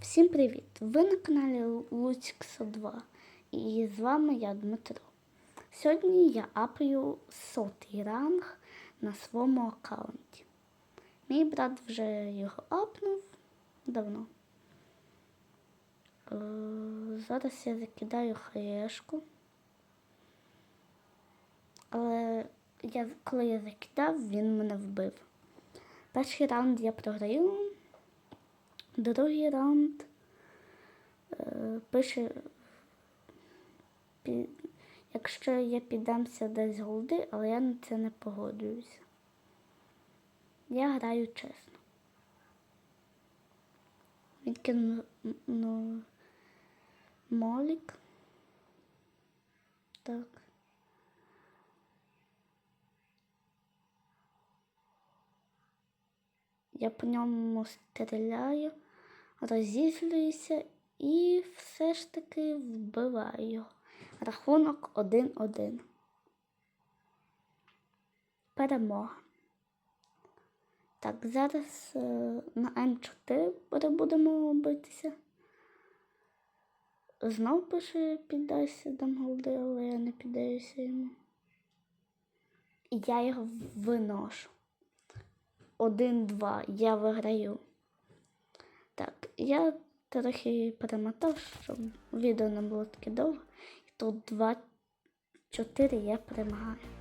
Всім привіт! Ви на каналі Луцьксо 2 і з вами я Дмитро. Сьогодні я апаю сотий ранг на своєму аккаунті. Мій брат вже його апнув давно. Е, Зараз я закидаю хаєшку. Але я, коли я закидав, він мене вбив. Перший раунд я програю. Другий раунд е, пише, якщо я піддамся десь голди, але я на це не погоджуюся. Я граю чесно. Відкину ну, молік. Так. Я по ньому стріляю, розізлююся і все ж таки вбиваю його. Рахунок 1-1. Перемога. Так, зараз е, на М4 будемо битися. Знов пише піддайся дам але я не піддаюся йому. І я його виношу. Один-два, я виграю. Так, я трохи перемотав, щоб відео не було таке довго. І тут два-чотири я перемагаю.